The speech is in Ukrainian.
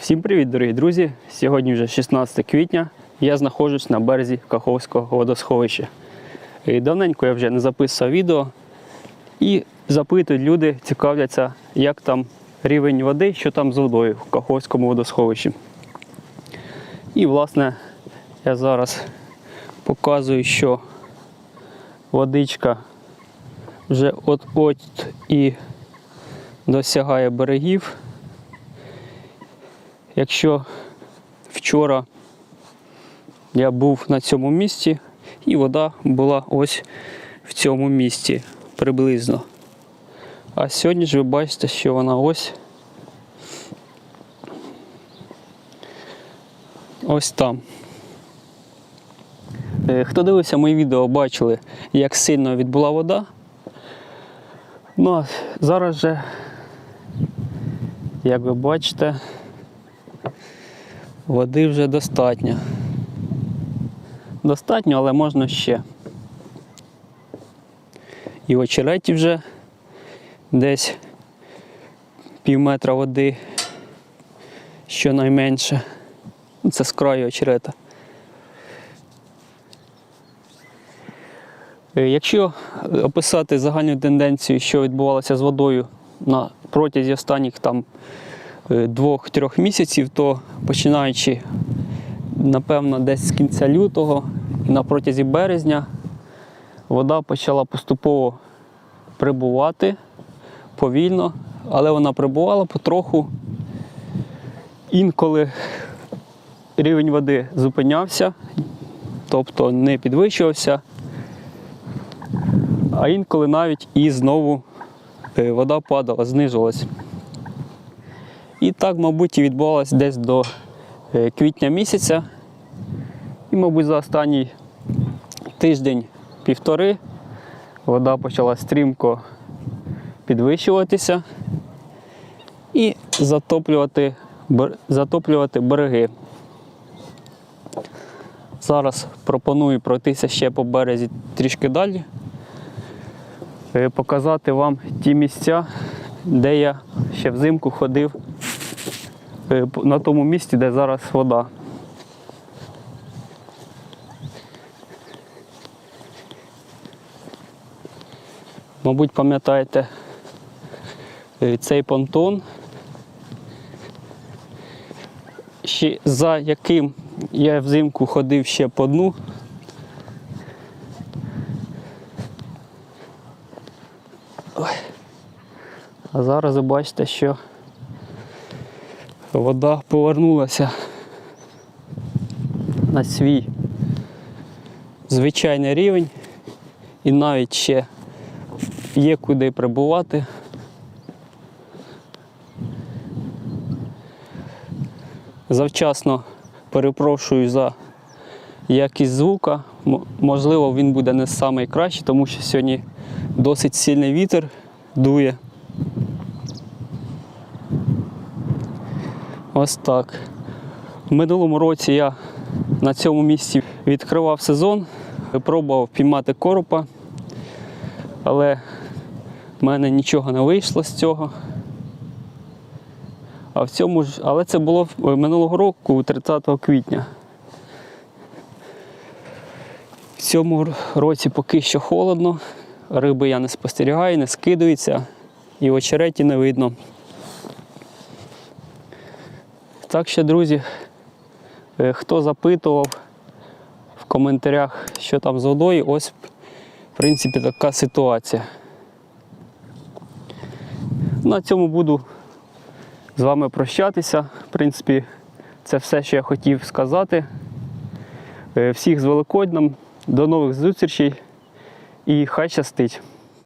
Всім привіт, дорогі друзі! Сьогодні вже 16 квітня. Я знаходжусь на березі Каховського водосховища. І Давненько я вже не записував відео і запитують люди, цікавляться, як там рівень води, що там з водою в Каховському водосховищі. І, власне, я зараз показую, що водичка вже от-от і досягає берегів. Якщо вчора я був на цьому місці, і вода була ось в цьому місці приблизно. А сьогодні ж ви бачите, що вона ось ось там. Е, Хто дивився мої відео, бачили, як сильно відбула вода. Ну а зараз же, як ви бачите, Води вже достатньо. Достатньо, але можна ще. І в очереті вже десь пів метра води, щонайменше. Ну, Це з краю очерета. Е, Якщо описати загальну тенденцію, що відбувалося з водою на протязі останніх там е, двох-трьох місяців, то починаючи, напевно, десь з кінця лютого і на протязі березня вода почала поступово прибувати повільно, але вона прибувала потроху. Інколи рівень води зупинявся, тобто не підвищувався, а інколи навіть і знову е, вода падала, знижувалась. І так, мабуть, і відбувалося десь до е, квітня місяця. І, мабуть, за останній тиждень-півтори вода почала стрімко підвищуватися і затоплювати, затоплювати береги. Зараз пропоную пройтися ще по березі трішки далі, е, показати вам ті місця, де я ще взимку ходив на тому місці, де зараз вода. Мабуть, пам'ятаєте е, цей понтон, ще за яким я взимку ходив ще по дну. А зараз бачите, що вода повернулася на свій звичайний рівень і навіть ще є куди прибувати. Завчасно перепрошую за якість звука. Можливо, він буде не найкращий, тому що сьогодні досить сильний вітер дує. Ось так. В минулому році я на цьому місці відкривав сезон, пробував піймати коропа, але в мене нічого не вийшло з цього. А в цьому ж, але це було минулого року, 30 квітня. В цьому році поки що холодно, риби я не спостерігаю, не скидується і очереті не видно. Так що, друзі, е, хто запитував в коментарях, що там з водою, ось в принципі така ситуація. На цьому буду з вами прощатися. В принципі, це все, що я хотів сказати. Е, Всіх з Великоднем, до нових зустрічей і хай щастить!